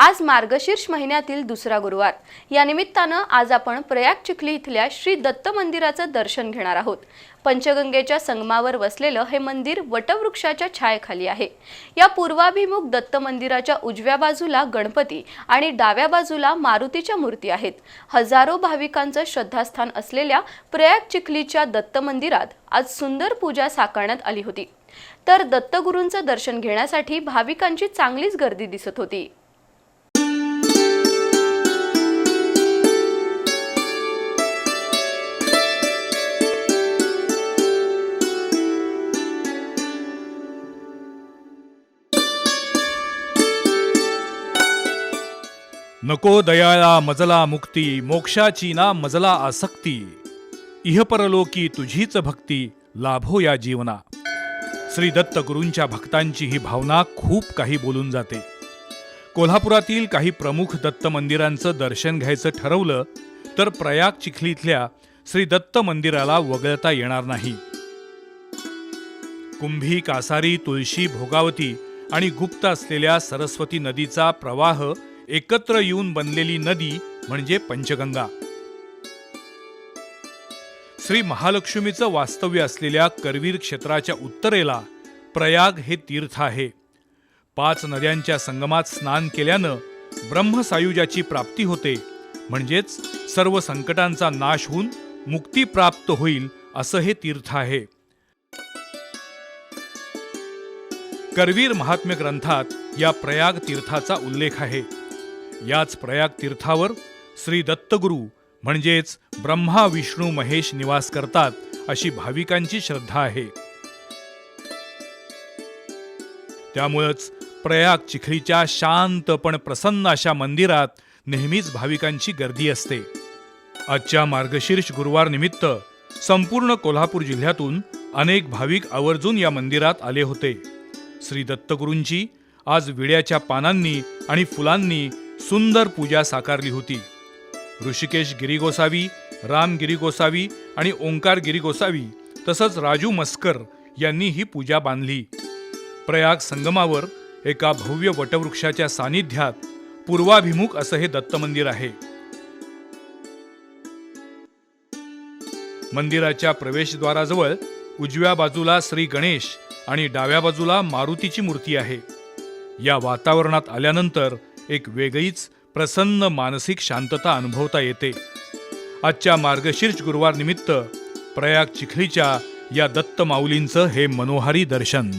आज मार्गशीर्ष महिन्यातील दुसरा गुरुवार. या निमित्तानं आज आपण प्रयाग चिखली इथल्या श्री दत्त मंदिराचं दर्शन घेणार आहोत. पंचगंगेच्या संगमावर वसलेलं हे मंदिर वटवृक्षाच्या छायेखाली आहे. या पूर्वाभिमुख दत्त मंदिराच्या उजव्या बाजूला गणपती आणि डाव्या बाजूला मारुतीच्या मूर्ती आहेत. हजारो भाविकांचं श्रद्धास्थान असलेल्या प्रयाग चिखलीच्या दत्त मंदिरात आज सुंदर पूजा साकारण्यात आली होती. तर दत्तगुरूंचं दर्शन घेण्यासाठी भाविकांची चांगलीच गर्दी दिसत होती. नको दयाळा मजला मुक्ती मोक्षाची ना मजला आसक्ती. इहपरलोकी तुझीच भक्ती लाभो या जीवना. श्री दत्त गुरूंच्या भक्तांची ही भावना खूप काही बोलून जाते. कोल्हापुरातील काही प्रमुख दत्त मंदिरांचं दर्शन घ्यायचं ठरवलं तर प्रयाग चिखलीतल्या श्री दत्त मंदिराला वगळता येणार नाही. कुंभी कासारी तुळशी भोगावती आणि गुप्त असलेल्या सरस्वती नदीचा प्रवाह एकत्र येऊन बनलेली नदी म्हणजे पंचगंगा. श्री महालक्ष्मीचं वास्तव्य असलेल्या करवीर क्षेत्राच्या उत्तरेला प्रयाग हे तीर्थ आहे. पाच नद्यांच्या संगमात स्नान केल्यानं ब्रह्मसायुजाची प्राप्ती होते. म्हणजेच सर्व संकटांचा नाश होऊन मुक्ती प्राप्त होईल असं हे तीर्थ आहे. करवीर महात्म्य ग्रंथात या प्रयाग तीर्थाचा उल्लेख आहे. याच प्रयाग तीर्थावर श्री दत्तगुरू म्हणजेच ब्रह्मा विष्णू महेश निवास करतात अशी भाविकांची श्रद्धा आहे. त्यामुळंच प्रयाग चिखलीच्या शांत पण प्रसन्न अशा मंदिरात नेहमीच भाविकांची गर्दी असते. आजच्या मार्गशीर्ष गुरुवार निमित्त संपूर्ण कोल्हापूर जिल्ह्यातून अनेक भाविक आवर्जून या मंदिरात आले होते. श्री दत्तगुरूंची आज विड्याच्या पानांनी आणि फुलांनी सुंदर पूजा साकारली होती. ऋषिकेश गिरी गोसावी राम गिरी गोसावी आणि ओंकार गिरी गोसावी तसंच राजू मस्कर यांनी ही पूजा बांधली. प्रयाग संगमावर एका भव्य वटवृक्षाच्या सानिध्यात पूर्वाभिमुख असं हे दत्त मंदिर आहे. मंदिराच्या प्रवेशद्वाराजवळ उजव्या बाजूला श्री गणेश आणि डाव्या बाजूला मारुतीची मूर्ती आहे. या वातावरणात आल्यानंतर एक वेगळीच प्रसन्न मानसिक शांतता अनुभवता येते. आजच्या मार्गशीर्ष गुरुवार निमित्त प्रयाग चिखलीच्या या दत्त माऊलींचं हे मनोहारी दर्शन.